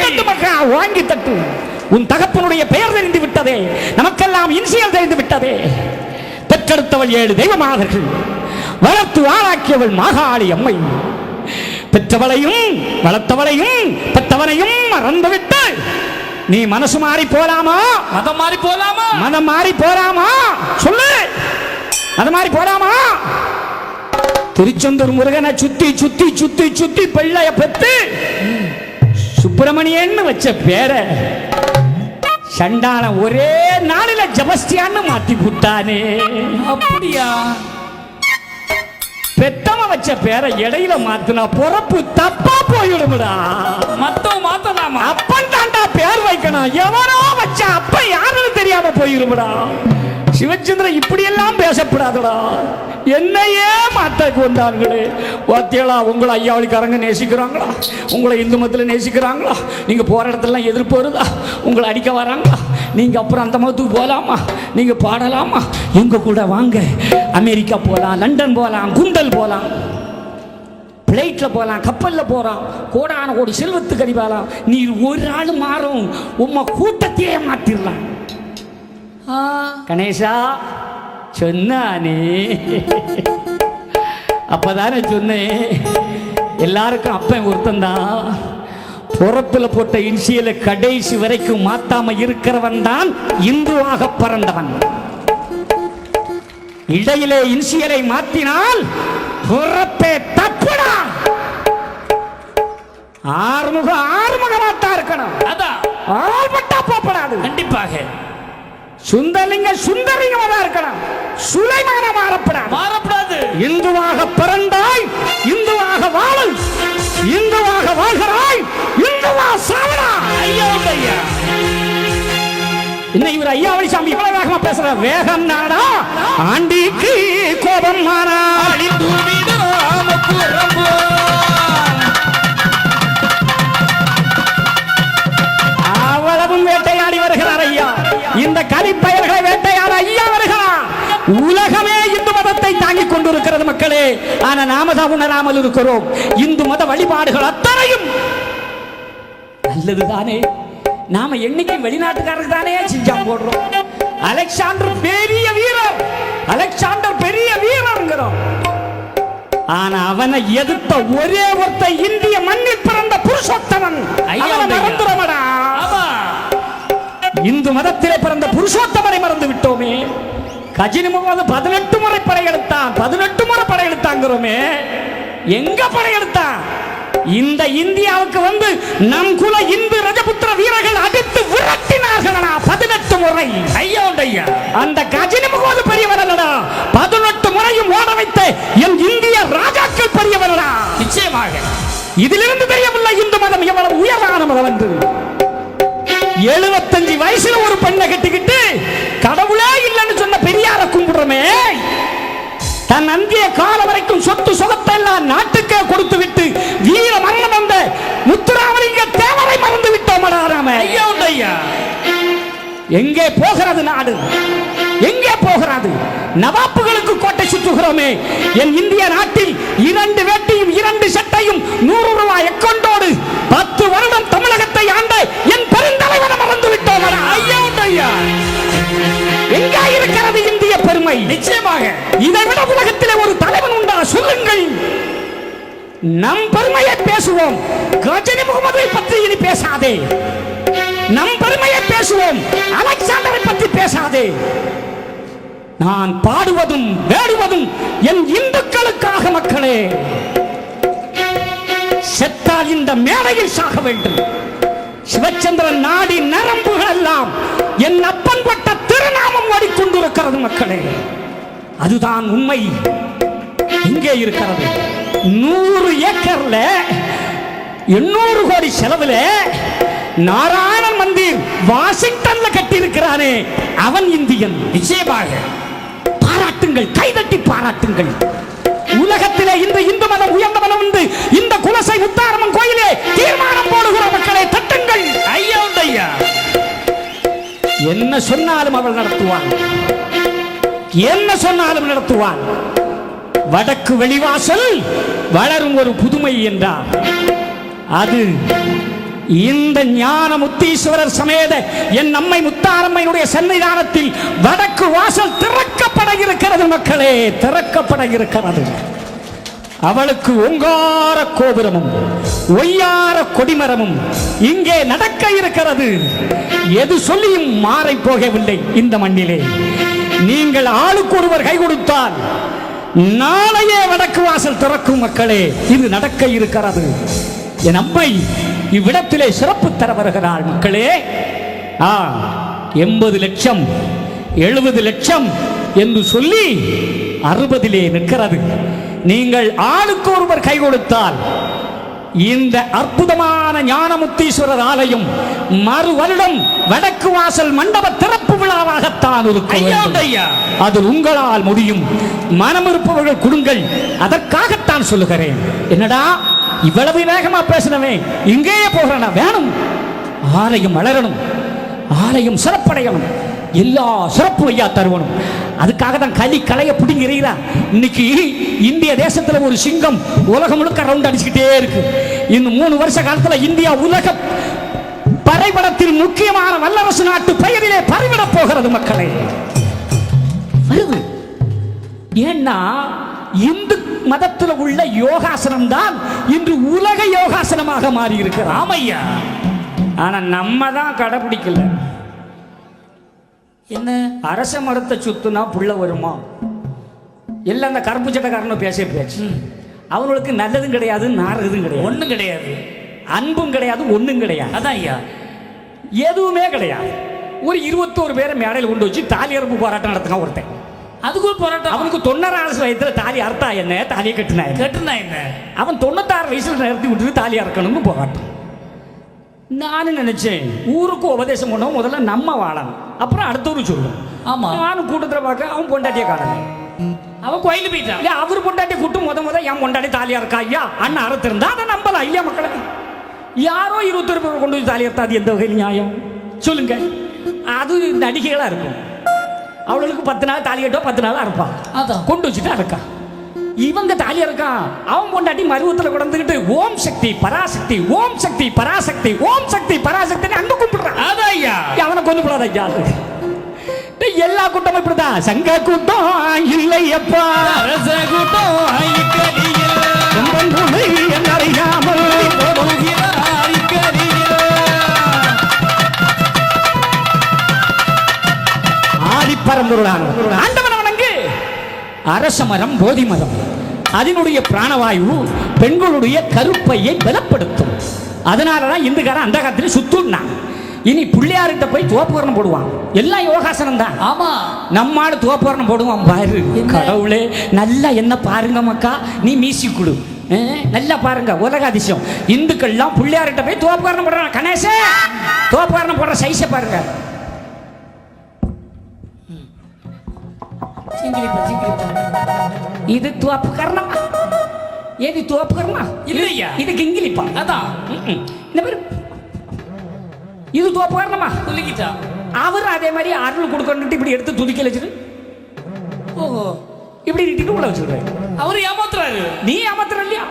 தட்டு வாங்கி தட்டு. உன் தகப்பனுடைய பெயர் தெரிந்து விட்டதே. நமக்கெல்லாம் இன்சியல் தெரிந்து விட்டதே. பெற்றெடுத்தவள் ஏழு தெய்வமாதர்கள். வளர்த்து ஆளாக்கியவள் மாகாளி அம்மை. பெற்றவளையும் வளர்த்தவளையும் பெற்றவனையும் மறந்துவிட்டு நீ மனசு மாறி போலாமா? மதம் மாறி போலாமா? மனம் மாறி போலாமா? சொல்லு. அது மாதிரி போலாமா? திருச்செந்தூர் முருகனை சுத்தி சுத்தி சுத்தி சுத்தி பிள்ளைய பெத்து சுப்பிரமணியன்னு வச்ச பேர சண்டான ஒரே நாளில ஜபஸ்தியான்னு மாத்தி புட்டானே அப்படியா? பெத்தவன் வச்ச பேரை இடையில மாத்துனா பொறப்பு தப்பா போயிடும்டா. மத்தவன் மாத்தலாமா? அப்பன் தாண்டா பேர் வைக்கணும். எவனோ வச்ச அப்பன் யாருன்னு தெரியாம போயிரும்டா. சிவச்சந்திரன் இப்படி எல்லாம் பேசப்படாதடா. என்னையே மாத்தாக்கு வந்தாங்களே வாத்தியலா உங்களை ஐயாவளிக்காரங்க நேசிக்கிறாங்களா? உங்களை இந்து மதத்தில் நேசிக்கிறாங்களா? நீங்கள் போகிற இடத்துலலாம் எதிர்ப்பு வருதா? உங்களை அடிக்க வராங்களா? நீங்கள் அப்புறம் அந்த மதத்துக்கு போகலாமா நீங்கள் பாடலாமா? எங்கள் கூட வாங்க. அமெரிக்கா போகலாம் லண்டன் போகலாம் குண்டல் போகலாம் பிளைட்டில் போகலாம் கப்பலில் போகலாம் கோடான கோடி செல்வத்துக்கு அறிவாலாம் நீ ஒரு ஆள் மாறும். உம்மை கூட்டத்தையே மாற்றிடலாம் ஆ, கணேசா சொன்னானே அப்பதானே சொன்னேன் எல்லாருக்கும் அப்பன் ஒருத்தன் தான் பொறப்புல போட்ட இன்சியலை கடைசி வரைக்கும் மாத்தாம இருக்கிறவன் தான் இந்துவாக பிறந்தவன் இடையிலே இன்சியலை மாத்தினால் பொறப்பே தப்புடா ஆறுமுக ஆறுமுகமாத்தா இருக்கணும் அதான் ஆள்பட்டா போப்படாது கண்டிப்பாக சுந்தரலிங்க சுந்தரலிங்கமா தான் இருக்கணும். சுலைமான மாறப்படாது. மாறப்படாது. இந்துவாக பிறந்தாய் இந்துவாக வாழு இந்துவாக வாழ்கிறாய் இந்துவா சாவடா ஐயா ஐயா. இன்னும் இவர் ஐயாவளி சாமி இவ்வளவு வேகமா பேசுற வேகம் நாடா. ஆண்டிக்கு கோபம் மாறா. கலிப்பயர்களை வேட்டையாட ஐயா வருகிறார். உலகமே இந்து மதத்தை தாங்கிக் கொண்டிருக்கிறது மக்களே. ஆனா நாம தான் உணராமல் இருக்கிறோம். இந்து மத வழிபாடுகள் அத்தனையும் நல்லதுதானே. நாம என்னைக்கு வெளிநாட்டுக்காரருக்கு தானே சிஞ்சாம் போடுறோம். அலெக்சாண்டர் பெரிய வீரர். அலெக்சாண்டர் பெரிய வீரர்ங்கிறோம். ஆனா அவனை எதிர்த்த ஒரே ஒருத்த இந்திய மண்ணில் பிறந்த புருஷோத்தமன். மறந்துடமடா ஆமா. இந்து மதத்திலே பிறந்த புருஷோத்தமனை மறந்து விட்டோமே. கஜினி முகமது பதினெட்டு முறை படையெடுத்தான் பதினெட்டு முறை படையெடுத்தாங்கிறோமே எங்க படையெடுத்தான் இந்த இந்தியாவுக்கு வந்து நம் குல இந்து ரஜபுத்திர வீரர்கள் அடித்து விரட்டினார்களா பதினெட்டு முறை. ஐயா ஐயா அந்த கஜினி முகமது பெரியவர் அல்லடா பதினெட்டு முறையும் ஓட வைத்த என் இந்திய ராஜாக்கள் பெரியவரடா நிச்சயமாக. இதிலிருந்து தெரியவில்லை இந்து மதம் எவ்வளவு உயர்வான மதம் என்று. எழுபத்தஞ்சு வயசுல ஒரு பெண்ணை கட்டிக்கிட்டு கடவுளே இல்லைன்னு சொன்ன பெரியார கும்பிடுறோமே. தன் அந்திய காலம் வரைக்கும் சொத்து சுகத்தை எல்லாம் நாட்டுக்கே கொடுத்து விட்டு வீர மரணம் வந்த முத்துராமலிங்க தேவரை மறந்து விட்டோம் ஐயா ஐயா. எங்கே போகிறது நாடு? எங்கே போகிறது? நவாப்புகளுக்கு கோட்டை சுற்றுகிறோமே. என் இந்திய நாட்டில் இரண்டு வேட்டியும் இரண்டு சட்டையும் நூறு ரூபாய் எக்கொண்டோடு பத்து வருடம் தமிழகத்தை ஆண்ட என் விட்டோம் ஐயா ஐயா எங்கே இருக்கிறது இந்திய பெருமை? நிச்சயமாக. இதை விட உலகத்திலே ஒரு தலைவன் உண்டா? சொல்லுங்கள். நம் பெருமையை பேசுவோம். கஜினி முகமதை பற்றி இனி பேசாதே. நம் பெருமையை பேசுவோம். அலெக்சாண்டரை பற்றி பேசாதே. நான் பாடுவதும் வேடுவதும் என் இந்துக்களுக்காக மக்களே. செத்தால் இந்த மேடையில் சாக வேண்டும். சிவச்சந்திரன் நாடி நரம்புகள் எல்லாம் என் அப்பன் பட்ட திருநாமம் ஓடிக்கொண்டிருக்கிறது மக்களே. அதுதான் உண்மை. இங்கே இருக்கிறது. நூறு ஏக்கர்ல எண்ணூறு கோடி செலவுல நாராயண மந்திர் வாஷிங்டன்ல கட்டி இருக்கிறானே அவன் இந்தியன். நிச்சயமாக. பாராட்டுங்கள் கைதட்டி பாராட்டுங்கள். உலகத்திலே இந்த இந்து மதம் உயர்ந்த மதம் உண்டு. இந்த குலசை முத்தாரம்மன் கோயிலே தீர்மானம் போடுகிற மக்களை தட்டுங்கள். ஐயா ஐயா. என்ன சொன்னாலும் அவள் நடத்துவான் என்ன சொன்னாலும் நடத்துவான் வடக்கு வெளிவாசல் வளரும் ஒரு புதுமை என்றார். அது இந்த ஞான முத்தீஸ்வரர் சமேத என் அம்மை முத்தாரம்மையுடைய சன்னிதானத்தில் வடக்கு வாசல் திறக்கப்பட இருக்கிறது மக்களே திறக்கப்பட இருக்கிறது. அவளுக்கு ஓங்கார கோபுரமும் ஒய்யார கொடிமரமும் இங்கே நடக்க இருக்கிறது. எது சொல்லியும் மாறை போகவில்லை இந்த மண்ணிலே. நீங்கள் ஆளுக்கு ஒருவர் கை கொடுத்தால் நாளையே வடக்கு வாசல் திறக்கும் மக்களே இது நடக்க இருக்கிறது. என் அம்மை இவ்விடத்திலே சிறப்பு தர வருகிறாள் மக்களே. ஆ எண்பது லட்சம் எழுபது லட்சம் என்று சொல்லி அறுபதிலே நிற்கிறது. நீங்கள் ஆளுக்கு ஒருவர் கை கொடுத்தால் இந்த அற்புதமான ஞானமுத்தீஸ்வரர் ஆலயம் மறு வருடம் வடக்கு வாசல் மண்டப திறப்பு விழாவாகத்தான் இருக்கும் அது உங்களால் முடியும். மனம் இருப்பவர்கள் கொடுங்கள். அதற்காகத்தான் சொல்லுகிறேன். என்னடா இவ்வளவு வேகமா பேசினவே? இங்கேயே போகிறேனா? வேணும். ஆலயம் வளரணும். ஆலயம் சிறப்படையணும். எல்லா சிறப்பு ஐயா தருவணும் அதுக்காக தான் களி கலைய பிடிங்கிறீங்களா இன்னைக்கு இந்திய தேசத்துல ஒரு சிங்கம் உலகம் முழுக்க ரவுண்ட் அடிச்சுக்கிட்டே இருக்கு. இந்த மூணு வருஷ காலத்துல இந்தியா உலக பறைபடத்தில் முக்கியமான வல்லரசு நாட்டு பெயரிலே பறிவிடப் போகிறது மக்களே. வருது. ஏன்னா இந்து மதத்தில் உள்ள யோகாசனம் தான் இன்று உலக யோகாசனமாக மாறி இருக்கு ராமையா ஆனா நம்ம தான் கடைபிடிக்கல. என்ன? அரச மரத்தை சுத்துனா புள்ள வருமா? எல்லாம் அந்த கருப்பு சட்டக்காரனை பேச பேச்சு. அவங்களுக்கு நல்லதும் கிடையாது நாரதும் கிடையாது. ஒண்ணும் கிடையாது. அன்பும் கிடையாது ஒண்ணும் கிடையாது. அதான் ஐயா. எதுவுமே கிடையாது. ஒரு இருபத்தோரு பேரை மேடையில் கொண்டு வச்சு தாலி அறுப்பு போராட்டம் நடத்துங்க ஒருத்தன். அதுக்கு ஒரு போராட்டம். அவனுக்கு தொண்ணூறாவது வயசுல தாலி அறுத்தா என்ன? தாலியை கட்டினா கேட்டுனா என்ன? அவன் தொண்ணூத்தாறு வயசுல நிறுத்தி விட்டுட்டு தாலி அறுக்கணும்னு போராட்டம். நானும் நினைச்சேன். ஊருக்கு உபதேசம் பண்ணோம். முதல்ல நம்ம வாழணும். அப்புறம் அடுத்தவரு சொல்லும். ஆமா. நானும் கூட்டத்தில் பார்க்க அவன் பொண்டாட்டியை காணல. அவன் கோயிலுக்கு போயிட்டான். இல்ல அவர் பொண்டாட்டி கூட்டு முத முத என் பொண்டாட்டி தாலியா இருக்கா? ஐயா அண்ணன் அறுத்திருந்தா அதை நம்பலாம். இல்லையா மக்களுக்கு. யாரோ இருபத்தொரு பேர் கொண்டு போய் தாலி அறுத்தா அது எந்த வகையில் நியாயம்? சொல்லுங்க. அது நடிகைகளா இருக்கும். அவளுக்கு பத்து நாள் தாலி கட்டோ பத்து நாள் அறுப்பான் அதான். கொண்டு வச்சுட்டு இருக்கான் இவங்க தாலியா இருக்கான் அவன் பொண்டாட்டி மருவத்துல கொண்டுகிட்டு ஓம் சக்தி பராசக்தி ஓம் சக்தி பராசக்தி ஓம் சக்தி பராசக்தி அங்க கும்பிடுறான் அதான் ஐயா அவனை கொண்டு போடாத ஐயா எல்லா கூட்டமும் இப்படிதான் சங்க கூட்டம் இல்லையப்பா. அரச கூட்டம் அரச மரம் போதி மரம். அதனுடைய பிராணவாயு பெண்களுடைய கருப்பையை பலப்படுத்தும். அதனாலதான் இந்துக்காரன் அந்த காலத்துல சுத்துனான். இனி பிள்ளையார்கிட்ட போய் தோப்புகரணம் போடுவான். எல்லாம் யோகாசனம் தான் ஆமா. நம்மாடு தோப்புகரணம் போடுவான் பாரு? கடவுளே நல்லா என்ன பாருங்க மக்கா நீ மீசி கொடு. நல்லா பாருங்க உலக அதிசயம் இந்துக்கள்லாம் பிள்ளையார்கிட்ட போய் தோப்புகரணம் போடுறான் கணேசே தோப்புகரணம் போடுற சைஸை பாருங்க. இது துவப்பு கர்ணம் ஏது துவப்பு கர்மா இல்லையா. இது கிங்கிலிப்பா. அதான். இந்த இது துவப்பு கர்ணமா? சொல்லிக்கிட்டான் அவர் அதே மாதிரி அருள் கொடுக்கணுட்டு இப்படி எடுத்து துதிக்கல வச்சுட்டு ஓஹோ. இப்படி நீட்டிட்டு உள்ள வச்சிருக்காரு அவரு ஏமாத்துறாரு. நீ அமர்த்துற இல்லையா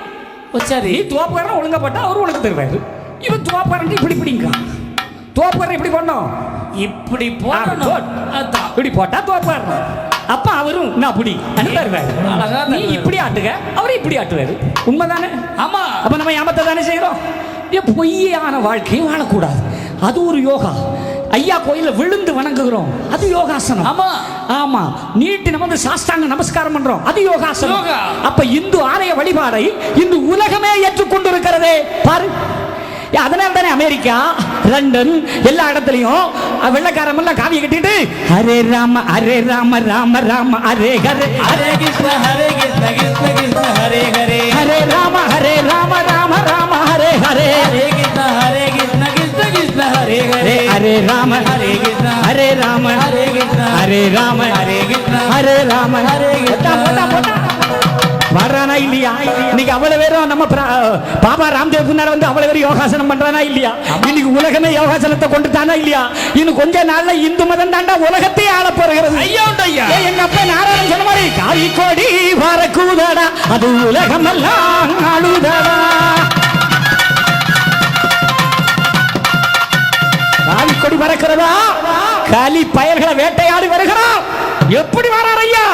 ஓ சரி. நீ துவப்புக்காரன் ஒழுங்கா போட்டா அவரு உனக்கு தருவாரு. இவன் துவப்புக்காரன் இப்படி இப்படிங்க துவப்புக்காரன் இப்படி பண்ணோம் இப்படி ஆ, போடணும். போட். அதான். இப்படி போட்டா துவப்புக்காரன் அப்ப அவரும் நான் அப்படி அழகா நீ. இப்படி ஆட்டுக அவரு இப்படி ஆட்டுவாரு. உண்மைதானே? ஆமா. அப்ப நம்ம ஏமாத்த தானே செய்யறோம் பொய்யான வாழ்க்கையை வாழக்கூடாது. அது ஒரு யோகா. ஐயா கோயில்ல விழுந்து வணங்குகிறோம். அது யோகாசனம். ஆமா. ஆமா. நீட்டி நம்ம வந்து சாஸ்தாங்க நமஸ்காரம் பண்றோம். அது யோகாசனம். யோகா. அப்ப இந்து ஆலய வழிபாடை இன்று உலகமே ஏற்றுக்கொண்டிருக்கிறதே. பாரு. அதனால தானே அமெரிக்கா லண்டன் எல்லா இடத்துலயும் வெள்ளைக்காரன் எல்லாம் காவியை கட்டிட்டு ஹரே ராம ஹரே ராம ராம ராம ஹரே ஹரே. ஹரே கிருஷ்ண ஹரே கிருஷ்ண கிருஷ்ண கிருஷ்ண ஹரே ஹரே. ஹரே ராம ஹரே ராம ராம ராம ஹரே ஹரே. ஹரே கிருஷ்ண ஹரே கிருஷ்ண கிருஷ்ண கிருஷ்ண ஹரே. ஹரே ஹரே ராம ஹரே கிருஷ்ண ஹரே ராம. ஹரே கிருஷ்ண ஹரே ராம ஹரே கிருஷ்ண. ஹரே ராம. ஹரே கிருஷ்ண. போட்டா, போட்டா, போட்டா. வர்றானா இல்லையா? இன்னைக்கு அவ்வளவு பேரும் நம்ம பாபா ராம்தேவ் வந்து அவ்வளவு பேரும் யோகாசனம் பண்றானா இல்லையா? இன்னைக்கு உலகமே யோகாசனத்தை கொண்டுட்டானா இல்லையா? இன்னும் கொஞ்ச நாள்ல இந்து மதம் தாண்டா உலகத்தையே ஆள போறது ஐயோ எங்க அப்பா நாராயணன் சொன்ன மாதிரி காய் கோடி வர கூதடா அது உலகம் எல்லாம் அழுதடா. காய் கொடி மறக்கிறதா களி வேட்டையாடி வருகிறோம் எப்படி வரார் ஐயா?